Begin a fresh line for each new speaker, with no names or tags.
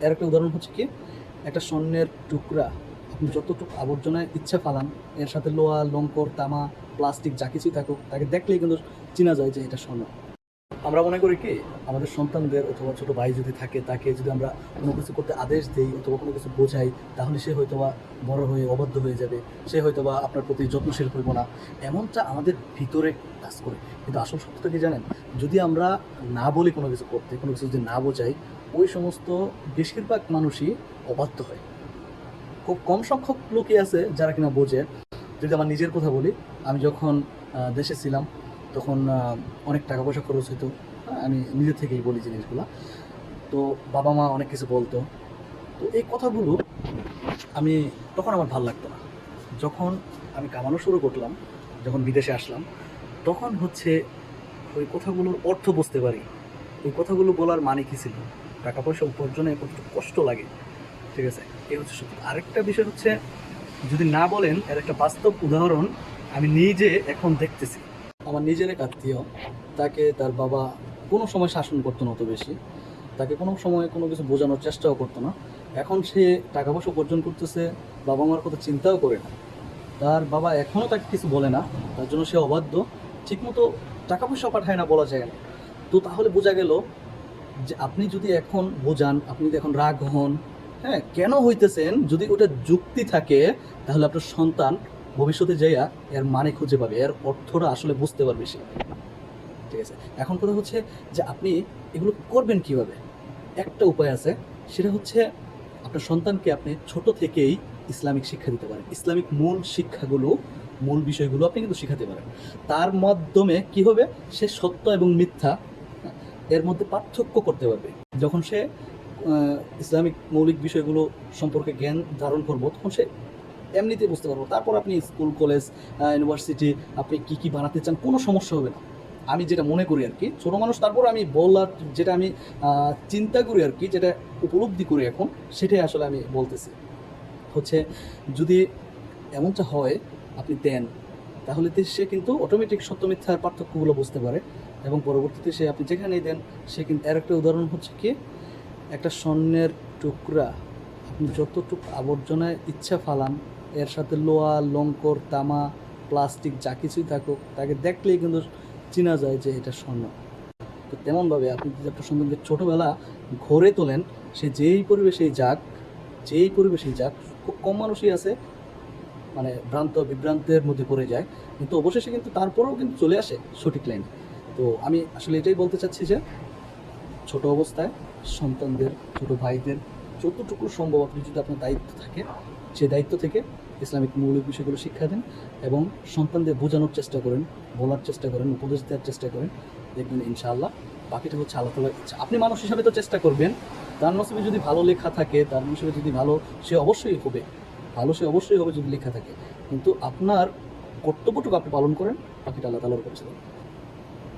এর একটা উদাহরণ হচ্ছে কি? একটা স্বর্ণের টুকরা, আপনি যতটুকু আবর্জনায় ইচ্ছা ফালান, এর সাথে লোহা, লঙ্কর, তামা, প্লাস্টিক যা কিছুই থাকুক, তাকে দেখলেই কিন্তু চেনা যায় যে এটা স্বর্ণ। আমরা মনে করি কি? আমাদের সন্তানদের অথবা ছোট ভাই যদি থাকে, তাকে যদি আমরা কোনো কিছু করতে আদেশ দিই অথবা কোনো কিছু বোঝাই, তাহলে সে হয়তোবা বড় হয়ে অবাধ্য হয়ে যাবে। সে হয়তোবা আপনার প্রতি যত্নশীল হইব না। এমনটা আমাদের ভিতরে কাজ করে। কিন্তু আসল সত্যটা কি জানেন? যদি আমরা না বলি কোনো কিছু করতে, কোনো কিছু যদি না বোঝাই ওই সমস্ত বেশিরভাগ মানুষই অবাধ্য হয়। খুব কম সংখ্যক লোকই আছে যারা কিনা বোঝে। যদি আমার নিজের কথা বলি আমি যখন দেশে ছিলাম তখন অনেক টাকা পয়সা খরচ হতো হ্যাঁ, আমি নিজের থেকেই বলি জিনিসগুলো। তো বাবা মা অনেক কিছু বলতো। তো এই কথাগুলো আমি তখন আমার ভালো লাগতো না। যখন আমি কামানো শুরু করলাম যখন বিদেশে আসলাম তখন হচ্ছে ওই কথাগুলোর অর্থ বুঝতে পারি। ওই কথাগুলো বলার মানে কী ছিল? টাকা পয়সা উপার্জনে কতটুকু কষ্ট লাগে, ঠিক আছে? এই হচ্ছে সত্য। আরেকটা বিষয় হচ্ছে, যদি না বলেন, এর একটা বাস্তব উদাহরণ আমি নিজে এখন দেখতেছি। আমার নিজের এক আত্মীয়, তাকে তার বাবা কোনো সময় শাসন করতো না অত বেশি। তাকে কোনো সময় কোনো কিছু বোঝানোর চেষ্টাও করতো না। এখন সে টাকা পয়সা উপার্জন করতেছে বাবা মার কথা চিন্তাও করে না। তার বাবা এখনও তাকে কিছু বলে না, তার জন্য সে অবাধ্য। ঠিকমতো টাকা পয়সা পাঠায় না বলা যায় না। তো তাহলে বোঝা গেল যে আপনি যদি এখন বোঝান, আপনি যদি এখন রাগ হন হ্যাঁ কেন হইতেছেন? যদি ওটা যুক্তি থাকে, তাহলে আপনার সন্তান ভবিষ্যতে যাইয়া এর মানে খুঁজে পাবে, এর অর্থটা আসলে বুঝতে পারবে সে। ঠিক আছে? এখন কথা হচ্ছে যে আপনি এগুলো করবেন কীভাবে? একটা উপায় আছে, সেটা হচ্ছে আপনার সন্তানকে আপনি ছোট থেকেই ইসলামিক শিক্ষা দিতে পারেন। ইসলামিক মূল শিক্ষাগুলো, মূল বিষয়গুলো আপনি কিন্তু শেখাতে পারেন। তার মাধ্যমে কি হবে? সে সত্য এবং মিথ্যা এর মধ্যে পার্থক্য করতে পারবে। যখন সে ইসলামিক মৌলিক বিষয়গুলো সম্পর্কে জ্ঞান ধারণ করব, তখন সে এমনিতে বুঝতে পারব। তারপর আপনি স্কুল, কলেজ ইউনিভার্সিটি, আপনি কি কি বানাতে চান, কোনো সমস্যা হবে না। আমি যেটা মনে করি আর কি, ছোটো মানুষ, তারপর আমি বলার, যেটা আমি চিন্তা করি আর কি, যেটা উপলব্ধি করি এখন, সেটাই আসলে আমি বলতেছি। হচ্ছে যদি এমনটা হয়, আপনি দেন, তাহলে সে কিন্তু অটোমেটিক সত্য মিথ্যার পার্থক্যগুলো বুঝতে পারে। এবং পরবর্তীতে সে আপনি যেখানেই দেন, সে কিন্তু এর একটা উদাহরণ হচ্ছে কি? একটা স্বর্ণের টুকরা, আপনি যতটুকু আবর্জনায় ইচ্ছা ফালান, এর সাথে লোহা, লঙ্কর, তামা, প্লাস্টিক যা কিছুই থাকুক, তাকে দেখলেই কিন্তু চেনা যায় যে এটা স্বর্ণ। তো তেমনভাবে আপনি যদি আপনার সন্তানকে ছোটোবেলা ঘরে তোলেন, সে যেই পরিবেশেই যাক, যেই পরিবেশেই যাক, খুব কম মানুষই আছে মানে ভ্রান্ত, বিভ্রান্তের মধ্যে পড়ে যায়, কিন্তু অবশেষে কিন্তু তারপরেও কিন্তু চলে আসে সঠিক লাইনে। তো আমি আসলে এটাই বলতে চাচ্ছি যে ছোট অবস্থায় সন্তানদের, ছোট ভাইদের যতটুকু সম্ভব আপনি যদি আপনার দায়িত্ব থাকে, সে দায়িত্ব থেকে ইসলামিক মৌলিক বিষয়গুলো শিক্ষা দেন এবং সন্তানদের বোঝানোর চেষ্টা করেন, বলার চেষ্টা করেন, উপদেশ দেওয়ার চেষ্টা করেন, দেখবেন ইনশাআল্লাহ বাকিটা হচ্ছে আল্লাহ তালার ইচ্ছা আপনি মানুষ হিসাবে তো চেষ্টা করবেন, তার নসিবে যদি ভালো লেখা থাকে, তার নসিবে যদি ভালো, সে অবশ্যই হবে, ভালো সে অবশ্যই হবে যদি লেখা থাকে কিন্তু আপনার কর্তব্যটুকু আপনি পালন করেন, বাকিটা আল্লাহ তালার দেন।